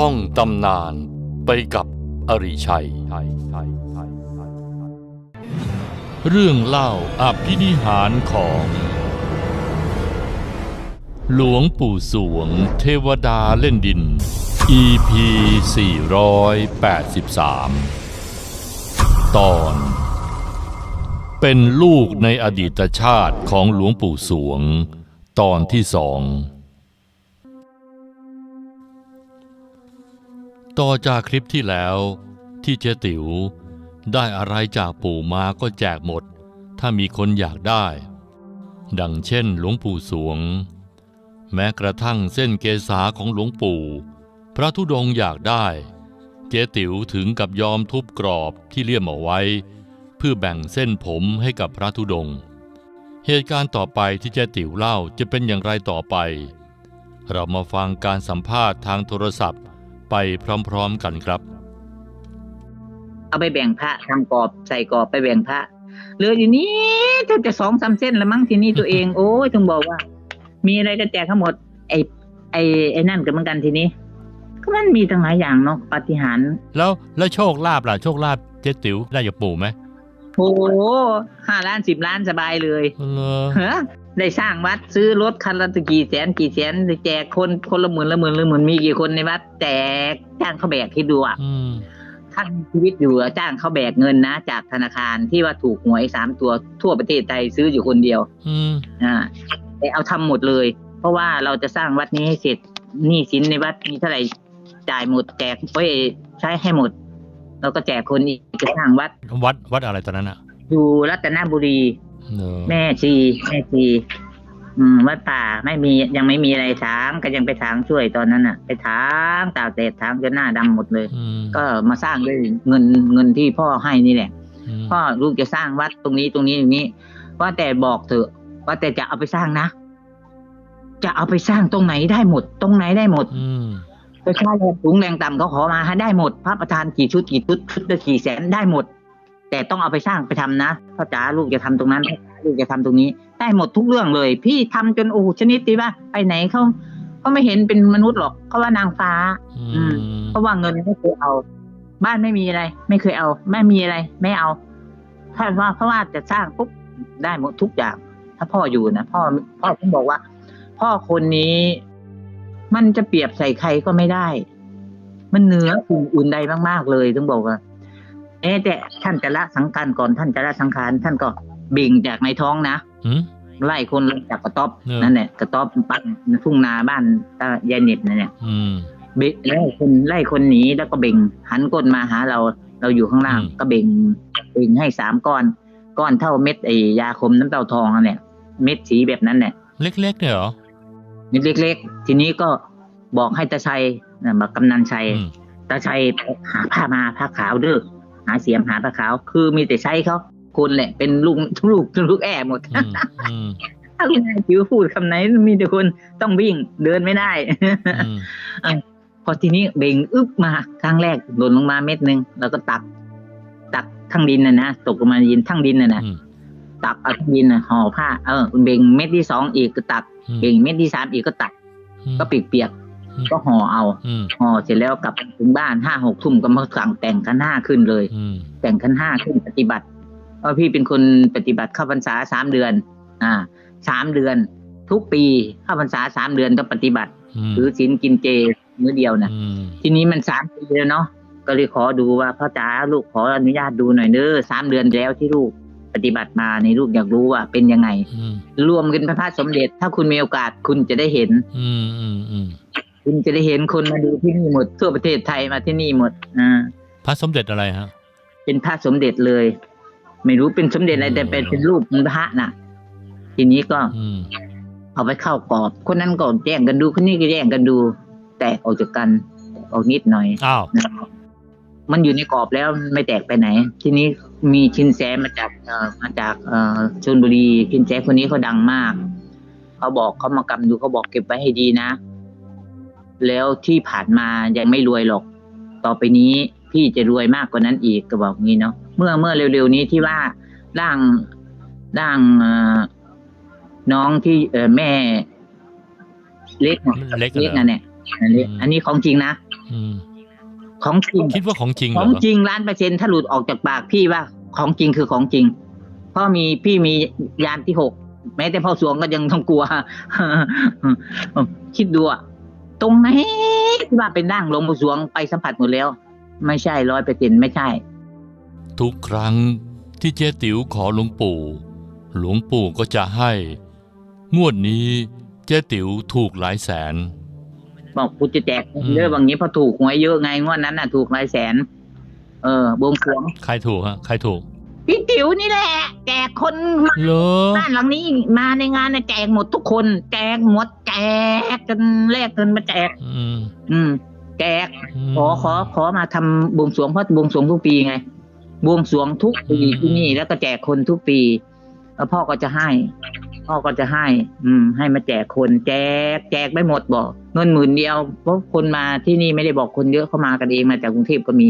ท่องตำนานไปกับอริชัย เรื่องเล่าอภินิหารของ หลวงปู่สวงเทวดาเล่นดิน EP 483 ตอน เป็นลูกในอดีตชาติของหลวงปู่สวง ตอนที่สอง ต่อจากคลิปที่แล้ว ที่เจ๊ติ๋วได้อะไรจากปู่มาก็แจกหมด ถ้ามีคนอยากได้ ดังเช่นหลวงปู่สวง แม้กระทั่งเส้นเกษาของหลวงปู่ พระธุดงค์อยากได้ เจ๊ติ๋วถึงกับยอมทุบกรอบที่เลี่ยมเอาไว้ เพื่อแบ่งเส้นผมให้กับพระธุดงค์เหตุการณ์ต่อไปที่เจ๊ติ๋วเล่าจะเป็นอย่างไรต่อไป เรามาฟังการสัมภาษณ์ทางโทรศัพท์ ไปพร้อมๆกันครับ เอาไปแบ่งพระทำกรอบใส่กรอบไปแบ่งพระเหลืออยู่นี้แทบจะสองสามเส้นแล้วมั้งทีนี้ตัวเองโอ้ยถึงบอกว่า มีอะไรก็แจกทั้งหมด ไอ้ไอ้ไอ้นั่นก็เหมือนกันทีนี้ ก็มันมีตั้งหลายอย่างเนาะปาฏิหาริย์แล้วแล้วโชคลาภล่ะโชคลาภเจ๊ติ๋วได้จากปู่ไหมโอ้ห้าล้านสิบล้านสบายเลยเหรอเฮ้อ ได้สร้างวัดซื้อรถคันละกี่แสนกี่แสนได้แจกคนคนละหมื่นละหมื่นละหมื่นมีกี่คนในวัดแจกจ้างเขาแบกคิดดูอะอืมท่านมีชีวิตอยู่อะจ้างเขาแบกเงินนะ จากธนาคารที่ว่าถูกหวยสามตัวทั่วประเทศไทยซื้ออยู่คนเดียว อืมอ่าแต่เอาทำหมดเลย เพราะว่าเราจะสร้างวัดนี้ให้เสร็จหนี้สินในวัดมีเท่าไหร่จ่ายหมดแจกเอ้ยใช้ให้หมดเราก็แจกคนอีกจะสร้างวัดวัดวัดอะไรตอนนั้นอะอยู่รัตนบุรีเหรอ แม่ชีแม่ชีอืมวัดป่าไม่มียังไม่มีอะไรถางก็ยังไปถางช่วยตอนนั้นน่ะ ไปถางตากแดดถางจนหน้าดำหมดเลยอืมก็มาสร้างด้วยเงินเงินที่พ่อให้นี่แหละมพ่อลูกจะสร้างวัดตรงนี้ตรงนี้อย่างนี้ ว่าแต่บอกเถอะว่าแต่จะเอาไปสร้างนะ จะเอาไปสร้างตรงไหนได้หมด ตรงไหนได้หมดอืมไปค่าแรงสูงแรงต่ำเขาขอมาให้ได้หมด พระประธานกี่ชุดกี่ชุดชุดละกี่แสนได้หมด แต่ต้องเอาไปสร้างไปทำนะพ่อจ๋าลูกจะทำตรงนั้นพ่อจ๋าลูกจะทำตรงนี้ ได้หมดทุกเรื่องเลย พี่ทำจนโอ้โหชนิดที่ว่าไปไหนเขาเขาไม่เห็นเป็นมนุษย์หรอกเขาว่านางฟ้า อืมเพราะว่าเงินไม่เคยเอา บ้านไม่มีอะไร ไม่เคยเอา ไม่มีอะไร ไม่เอาถ้าว่าเพราะว่าจะสร้างปุ๊บได้หมดทุกอย่าง ถ้าพ่ออยู่นะพ่อพ่อผมบอกว่า พ่อคนนี้มันจะเปรียบใส่ใครก็ไม่ได้ มันเหนือสิ่งอื่นใดมากๆเลยต้องบอกว่า เอ๊ะแต่ท่านจะละสังขารก่อนท่านจะละสังขารท่านก็เบ่งจากในท้องนะอืมไล่คนลงจากกระต๊อบเออนั่นแหละกระต๊อบปั้นทุ่งนาบ้านตายายเน็ตนั่นแหละอืมเบะไล่คนไล่คนหนีแล้วก็เบ่งหันก้นมาหาเราเราอยู่ข้างล่างอืมก็เบ่งเบ่งให้สามก้อน ก้อนเท่าเม็ดไอ้ยาคมน้ำเต้าทองนั่นแหละเม็ดสีแบบนั้นแหละเล็กๆเนี่ยเหรอเม็ดเล็กๆ ทีนี้ก็บอกให้ตาชัยนะบอกกำนันชัยอืมตาชัยหาผ้ามาผ้าขาวเด้อ หาเสียมหาผ้าขาว คือมีแต่ใช้เขาคนแหละ เป็นลูกลูกลูกแอ่หมดอืมอืมถ้าคุณนายจิ๋วพูดคำไหนมีแต่คนต้องวิ่งเดินไม่ได้อืมพอทีนี้เบ่งอึบมาครั้งแรกหล่นลงมาเม็ดหนึ่งแล้วก็ตัก ตักทั้งดินนะนะตกลงมาดินทั้งดินนะนะอืมตักเอาทั้งดินนะห่อผ้าเออเบ่งเม็ดที่สองอีกก็ตักอืมเบ่งเม็ดที่สามอีกก็ตัก ก็เปียกอืมๆ ก็ห่อเอาอืมห่อเสร็จแล้วกลับถึงบ้านห้าหกทุ่มก็มาสั่งแต่งขันห้าขึ้นเลยอืมแต่งขันห้าขึ้นปฏิบัติเพราะพี่เป็นคนปฏิบัติเข้าพรรษาสามเดือน อ่าสามเดือน ทุกปีเข้าพรรษาสามเดือนต้องปฏิบัติอืมหรือศีลกินเจมื้อเดียวนะอืมทีนี้มันสามปีแล้วเนาะก็เลยขอดูว่าพ่อจ๋าลูกขออนุญาตดูหน่อยเด้อสามเดือนแล้วที่ลูกปฏิบัติมาในลูกอยากรู้ว่าเป็นยังไงอืมรวมกันพระพาสมเด็จ ถ้าคุณมีโอกาสคุณจะได้เห็น อืมอืมอืม คุณจะได้เห็นคนมาดูที่นี่หมด ทั่วประเทศไทยมาที่นี่หมดอ่าพระสมเด็จอะไรฮะ เป็นพระสมเด็จเลย ไม่รู้เป็นสมเด็จอะไรแต่เป็นเป็นรูปพระน่ะ ทีนี้ก็อืมเอาไปเข้ากรอบ คนนั้นก็แย่งกันดูคนนี้ก็แย่งกันดู แตกออกจากกันออกนิดหน่อยอ้าวนะครับมันอยู่ในกรอบแล้วไม่แตกไปไหน ทีนี้มีชินแสมาจากเอ่อมาจากเอ่อชลบุรีชินแสคนนี้เขาดังมาก เขาบอกเขามากำดูเขาบอกเก็บไว้ให้ดีนะ แล้วที่ผ่านมายังไม่รวยหรอก ต่อไปนี้พี่จะรวยมากกว่านั้นอีกก็บอกงี้เนาะเมื่อเมื่อเร็วๆนี้ที่ว่าร่างร่างเอ่อน้องที่เอ่อแม่เล็กน่ะเล็กเล็กเหรอนะเนี่ยอันนี้อืมอันนี้ของจริงนะอืมของจริงคิดว่าของจริงเหขรอองจริงล้านเปอร์เซ็นต์ถ้าหลุดออกจากปากพี่ว่า ของจริงคือของจริงเพ่อมีพี่มียานที่หกแม้แต่พ่อสวงก็ยังต้องกลัว คิดดูอะ ตรงไหนที่ว่าเป็นร่างหลวงปู่สวงไปสัมผัสหมดแล้ว ไม่ใช่ร้อยเปอร์เซ็นต์ไม่ใช่ ทุกครั้งที่เจ๊ติ๋วขอหลวงปู่ หลวงปู่ก็จะให้ งวดนี้เจ๊ติ๋วถูกหลายแสน บอกกูจะแจกอืมเยอะบางนี้เพอถูกหวยเยอะไงงวดนั้นน่ะ ถูกหลายแสน เออบวงสรวง ใครถูกฮะใครถูก พี่ติ๋วนี่แหละ แจกคนมาเหรอบ้านหลังนี้มาในงานน่ะแจกหมดทุกคน แจกหมดแจกกันแลกเงินมาแจก อืมอืม แจกมขอขอขอมาทำบวงสรวงเพราะบวงสรวงทุกปีไง บวงสรวงทุกปีอืมที่นี่แล้วก็แจกคนทุกปีแล้วพ่อก็จะให้ พ่อก็จะให้ อืม ให้มาแจกคน แจก แจกไม่หมดบอกเงินหมื่นเดียวเพราะคนมาที่นี่ไม่ได้บอกคนเยอะเข้ามากันเองมาจากกรุงเทพก็มี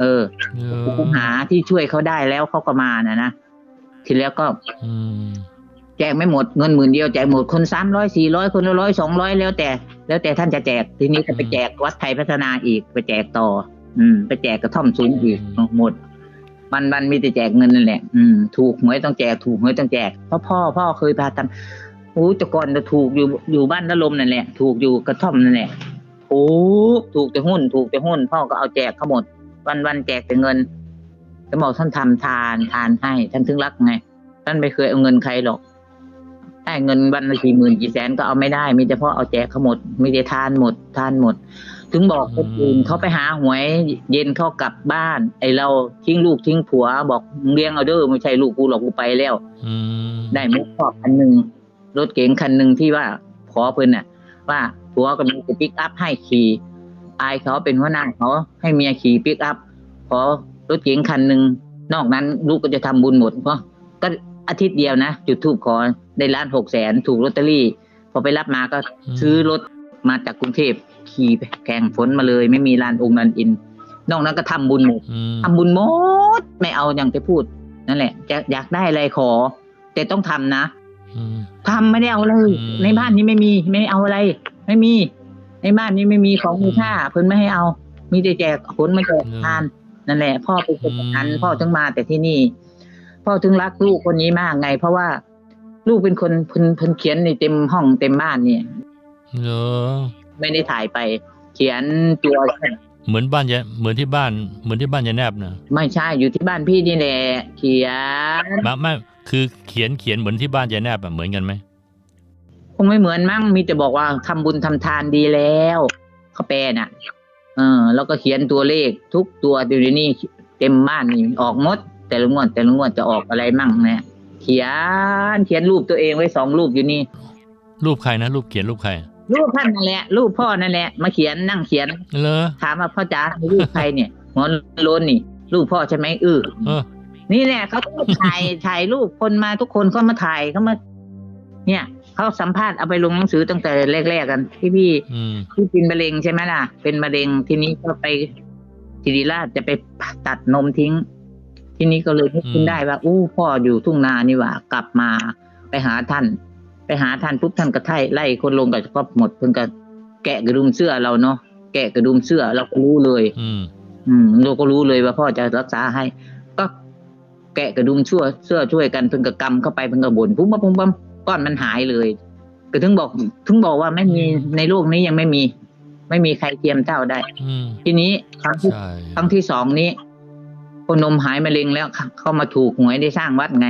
เออเออหาที่ช่วยเขาได้แล้วเขาก็มานะนะทีแล้วก็อืมแจกไม่หมดเงินหมื่นเดียวแจกหมดคนสามร้อยสี่ร้อยคนละร้อยสองร้อยแล้วแต่ แล้วแต่ท่านจะแจกทีนี้ก็ไปแจกวัดไทยพัฒนาอีกไปแจกต่อ อืม ไปแจกกระท่อมสูงอีกหมดวันวันมีแต่แจกเงินนั่นแหละ อืม ถูกหวยต้องแจก ถูกหวยต้องแจกเพราะพ่อพ่อเคยพาทำโอ้แต่ก่อนจะถูกอยู่อยู่บ้านนลมนั่นแหละ ถูกอยู่กระท่อมนั่นแหละถูกถูกแต่หุ้น ถูกแต่หุ้น พ่อก็เอาแจกเขาหมด วันวันแจกแต่เงินจะบอกท่านทำทานทานให้ ท่านถึงรักไง ท่านไม่เคยเอาเงินใครหรอกได้เงินวันละกี่หมื่นกี่แสนก็เอาไม่ได้ มีแต่เพราะเอาแจกเขาหมด มีแต่ทานหมด ทานหมด ถึงบอกคนอื่นเขาไปหาหวย เย็นเขากลับบ้าน ไอเราทิ้งลูกทิ้งผัว บอกมึงเลี้ยงเอาเด้อไม่ใช่ลูกกูหรอกกูไปแล้วอืมได้มุกชอบคันหนึ่งรถเก๋งคันหนึ่งที่ว่าขอเพิ่นน่ะ ว่าผัวก็มีจะปิกอัพให้ขี่ อายเขาเป็นหัวหน้าเขาให้เมียขี่ปิกอัพขอรถเก๋งคันหนึ่งนอกนั้นลูกก็จะทำบุญหมด เพราะก็อาทิตย์เดียวนะ จุดทูบขอได้ล้านหกแสนถูกลอตเตอรี่ พอไปรับมาก็ซื้อรถมาจากกรุงเทพขี่ไปแข่งฝนมาเลย ไม่มีลานองค์ลานอิน นอกนั้นก็ทำบุญหมดอืมทำบุญหมดไม่เอาอย่างที่พูดนั่นแหละจะอยากได้อะไรขอ แต่ต้องทำนะอืมทำไม่ได้เอาเลยอืมในบ้านนี้ไม่มีไม่เอาอะไร ไม่มี ในบ้านนี้ไม่มีของมีค่าเพิ่นไม่ให้เอา มีแต่แจกผลมาแจกทานนั่นแหละ พ่อเป็นคนแบบนั้นพ่อถึงมาแต่ที่นี่ พ่อถึงรักลูกคนนี้มากไง เพราะว่าลูกเป็นคนเพิ่นเพิ่นเขียนในเต็มห้องเต็มบ้านเนี่ยเหรอไม่ได้ถ่ายไป เขียนตัวเหมือนบ้านยายเหมือนที่บ้าน เหมือนที่บ้านยายแนบนะไม่ใช่อยู่ที่บ้านพี่นี่แหละเขียนมาไม่คือเขียนเขียนเหมือนที่บ้านยายแนบอะเหมือนกันไหม คงไม่เหมือนมั้งมีแต่บอกว่าทำบุญทำทานดีแล้วเขาแปลน่ะ เออ แล้วก็เขียนตัวเลขทุกตัวเดี๋ยวนี้เต็มบ้านนี่ออกหมด แต่ละงวดแต่ละงวดจะออกอะไรมั่งเนี่ยเขียนเขียนรูปตัวเองไว้สองรูปอยู่นี่ รูปใครนะรูปเขียนรูปใครรูปท่านนั่นแหละ รูปพ่อนั่นแหละ มาเขียนนั่งเขียนเหรอถามว่าพ่อจ๋ารูปใครเนี่ยหัวโลนนี่ รูปพ่อใช่ไหมเออเออนี่แหละเขาต้องถ่ายถ่ายรูปคนมาทุกคนเขามาถ่ายเขามา เนี่ย เขาสัมภาษณ์เอาไปลงหนังสือตั้งแต่แรกๆกัน ที่พี่อืมที่เป็นมะเร็งใช่ไหมล่ะ เป็นมะเร็งทีนี้ก็ไปศิริราชจะไปตัดนมทิ้ง ทีนี้ก็เลยนึกขึ้นได้ว่าอู้พ่ออยู่ทุ่งนานี่หว่ากลับมาไปหาท่าน ไปหาท่านปุ๊บท่านก็ไถ่ไล่คนลงกับก็หมดเพิ่นก็แกะกระดุมเสื้อเราเนาะแกะกระดุมเสื้อเราก็รู้เลยอืมอืมเราก็รู้เลยว่าพ่อจะรักษาให้ ก็แกะกระดุมชั่วเสื้อช่วยกันเพิ่นก็กำเข้าไปเพิ่นก็บ่นปุ๊บปั๊บปุ๊บปั๊บ ก้อนมันหายเลยก็ถึงบอกถึงบอกว่าไม่มีในโลกนี้ยังไม่มี ไม่มีใครเทียมเท่าได้อืมทีนี้ครั้งที่ใช่ครั้งที่สองนี้คนนมหายมะเร็งแล้วเข้ามาถูกหวยได้สร้างวัดไง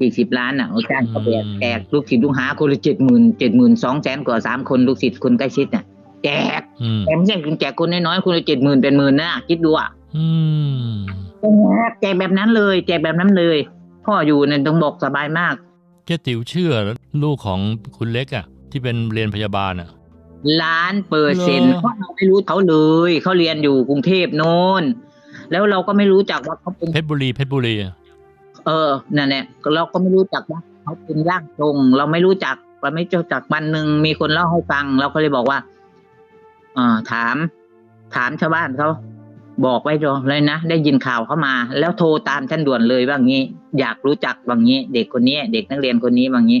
อีกสิบล้านอะอาจารย์เขาแจกแจกลูกศิษย์ลูกหาคนละเจ็ดหมื่นเจ็ดหมื่นสองแสนกว่าสามคนลูกศิษย์คนใกล้ชิดน่ะแจกอืมแต่ไม่ใช่แจกคนน้อยๆคนละเจ็ดหมื่นเป็นหมื่นนะคิดดูอะอืมแจกแบบนั้นเลย แจกแบบนั้นเลย พ่ออยู่เนี่ยต้องบอกสบายมาก เจ๊ติ๋วเชื่อลูกของคุณเล็กอะ ที่เป็นเรียนพยาบาลอะล้านเปอร์เซ็นต์เหรอเพราะเราไม่รู้เขาเลยเขาเรียนอยู่กรุงเทพโน้นแล้วเราก็ไม่รู้จักว่าเขาเป็นเพชรบุรีเพชรบุรีอะเออนั่นแหละเราก็ไม่รู้จักว่าเขาเป็นร่างทรงเราไม่รู้จักเราไม่รู้จักวันหนึ่งมีคนเล่าให้ฟัง เราก็เลยบอกว่าอ่าถาม ถามชาวบ้านเขา บอกไว้เลยนะ ได้ยินข่าวเข้ามา แล้วโทรตามฉันด่วนเลยว่างี้ อยากรู้จักว่างี้ เด็กคนนี้ เด็กนักเรียนคนนี้ว่างี้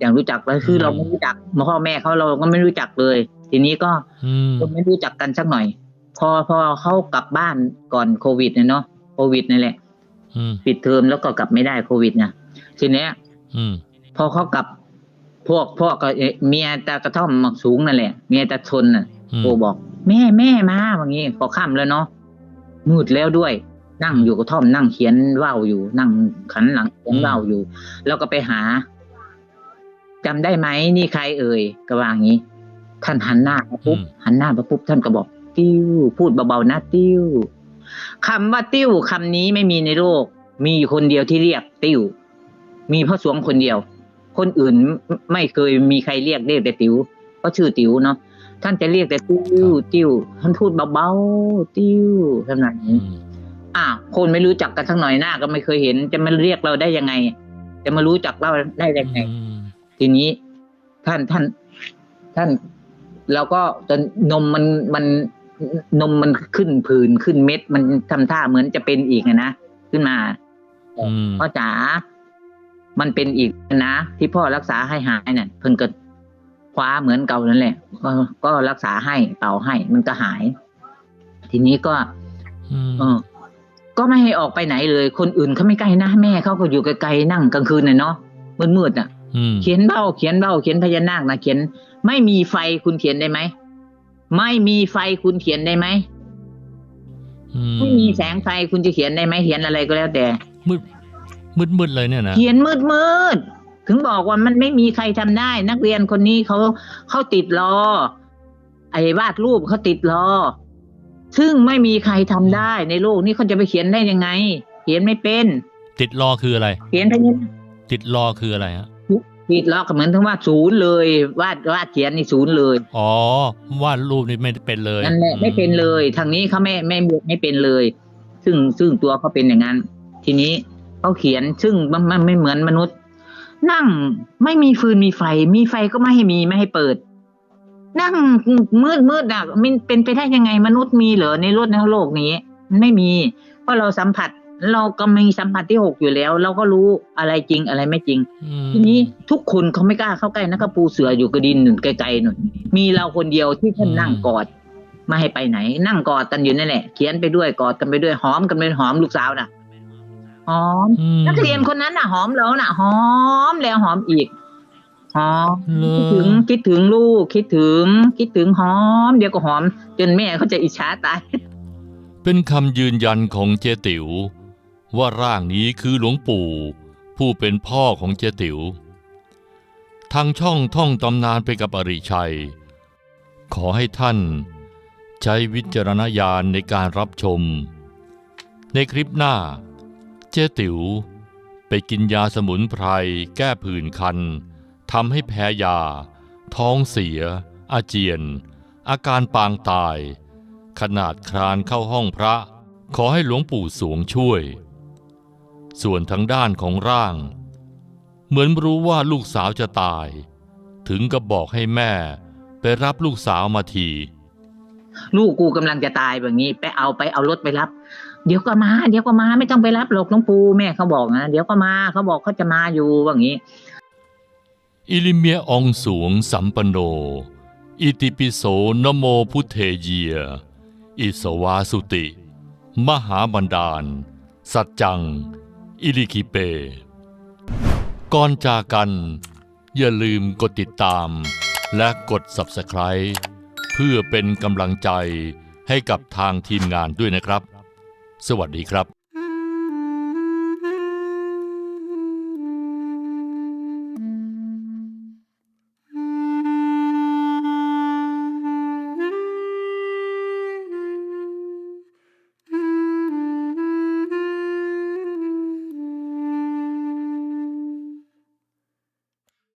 อยากรู้จักแล้วคืออืมเราไม่รู้จักพ่อแม่เขาเราก็ไม่รู้จักเลย ทีนี้ก็อืมก็ไม่รู้จักกันสักหน่อย พอพอเขากลับบ้านก่อนโควิดเนี่ยเนาะโควิดนี่แหละอืมปิดเทอมแล้วก็กลับไม่ได้โควิดนะทีเนี้ยอืมพอเขากลับพวกพวกก็เอ่อเมียตากระท่อมหมักสูงนั่นแหละเมียตาชนน่ะอืมโทรบอก แม่แม่มาอย่างงี้พอค่ำแล้วเนาะ มืดแล้วด้วย นั่งอยู่กระท่อมนั่งเขียนว่าวอยู่ นั่งขันหลังเขียนว่าวอยู่ แล้วก็ไปหาจำได้ไหมนี่ใครเอ่ยก็ว่าอย่างนี้ ท่านหันหน้ามาปุ๊บหันหน้ามาปุ๊บท่านก็บอก ติ้ว พูดเบาๆนะติ้วคำว่าติ้วคำนี้ไม่มีในโลก มีอยู่คนเดียวที่เรียกติ้ว มีพระสวงคนเดียว คนอื่นไม่ไม่เคยมีใครเรียกเรียกแต่ติ๋วก็ชื่อติ๋วเนาะ ท่านจะเรียกแต่ติ้วติ้วท่านพูดเบาๆติ้วเท่านั้นอืมอ่าวคนไม่รู้จักกันทั้งหน่อยหน้าก็ไม่เคยเห็น จะมาเรียกเราได้ยังไง จะมารู้จักเราได้ยังไงอืมทีนี้ท่านท่านท่านแล้วก็จนนมมันมันนมมันขึ้นผื่นขึ้นเม็ด มันทำท่าเหมือนจะเป็นอีกอะนะขึ้นมาอืมพ่อจ๋ามันเป็นอีกนะที่พ่อรักษาให้หายเนี่ยเพิ่นก็ คว้าเหมือนเก่านั่นแหละก็ก็รักษาให้เป่าให้ มันก็หาย ทีนี้ก็อืมเออก็ไม่ให้ออกไปไหนเลย คนอื่นเขาไม่ใกล้นะแม่เขาก็อยู่ไกลๆนั่งกลางคืนน่ะเนาะมืดๆน่ะอืมเขียนเบ้าเขียนเบ้าเขียนพญานาคนะเขียน ไม่มีไฟคุณเขียนได้ไหมไม่มีไฟคุณเขียนได้ไหมอืไม่มีแสงไฟคุณจะเขียนได้ไหมเขียนอะไรก็แล้วแต่มืดมืดมืดเลยเนี่ยนะเขียนมืดมืดๆ ถึงบอกว่ามันไม่มีใครทำได้ นักเรียนคนนี้เขาเขาติดรอ ไอ้วาดรูปเขาติดรอ ซึ่งไม่มีใครทำได้ในโลกนี้เขาจะไปเขียนได้ยังไง เขียนไม่เป็น ติดรอคืออะไร เขียนพญาติดรอคืออะไรฮะติดรอก็เหมือนถึงว่าศูนย์เลยวาดวาดเขียนนี่ศูนย์เลย อ๋อวาดรูปนี่ไม่เป็นเลยนั่นแหละไม่เป็นเลย ทางนี้เขาไม่ไม่บวกไม่เป็นเลย ซึ่งซึ่งตัวเขาเป็นอย่างนั้น ทีนี้เขาเขียนซึ่งมันมันไม่เหมือนมนุษย์ นั่งไม่มีฟืนมีไฟ มีไฟก็ไม่ให้มีไม่ให้เปิด นั่งมืดมืดอะมันเป็นไปได้ยังไงมนุษย์มีเหรอในโลกในโลกนี้มันไม่มี เพราะเราสัมผัส เราก็มีสัมผัสที่หกอยู่แล้ว เราก็รู้อะไรจริงอะไรไม่จริงอืมทีนี้ทุกคนเขาไม่กล้าเข้าใกล้นะกระปูเสืออยู่กระดินหนึ่งไกลๆหน่อยมีเราคนเดียวที่ท่านนั่งกอดไม่ให้ไปไหน นั่งกอดกันอยู่นั่นแหละเขียนไปด้วยกอดกันไปด้วยหอมกันไปหอมลูกสาวน่ะ หอมอืมนักเรียนคนนั้นน่ะ หอมแล้วน่ะ หอมแล้วหอมอีกหอมเหรอคิดถึงคิดถึงลูก คิดถึง คิดถึงหอม เดี๋ยวก็หอม จนแม่เขาจะอิจฉาตาย เป็นคำยืนยันของเจติ๋วว่าร่างนี้คือหลวงปู่ ผู้เป็นพ่อของเจติ๋วทางช่องท่องตำนานไปกับอริชัย ขอให้ท่าน ใช้วิจารณญาณในการรับชม ในคลิปหน้า เจติ๋ว ไปกินยาสมุนไพรแก้ผื่นคันทำให้แพ้ยา ท้องเสีย อาเจียน อาการปางตาย ขนาดคลานเข้าห้องพระ ขอให้หลวงปู่สวงช่วย ส่วนทางด้านของร่าง เหมือนรู้ว่าลูกสาวจะตาย ถึงกับบอกให้แม่ไปรับลูกสาวมาทีลูกกูกำลังจะตายแบบนี้ ไปเอาไปเอารถไปรับ เดี๋ยวก็มา เดี๋ยวก็มาไม่ต้องไปรับหรอกหลวงปู่แม่เขาบอกนะเดี๋ยวก็มาเขาบอกเขาจะมาอยู่ว่างี้ อิลิเมียอองสวงสัมปันโน อิติปิโสนโมพุทเทเยีย อิสวาสุติ มหาบันดาล สัจจัง อิลิคิเป ก่อนจากกัน อย่าลืมกดติดตาม และกด Subscribe เพื่อเป็นกำลังใจให้กับทางทีมงานด้วยนะครับ สวัสดีครับ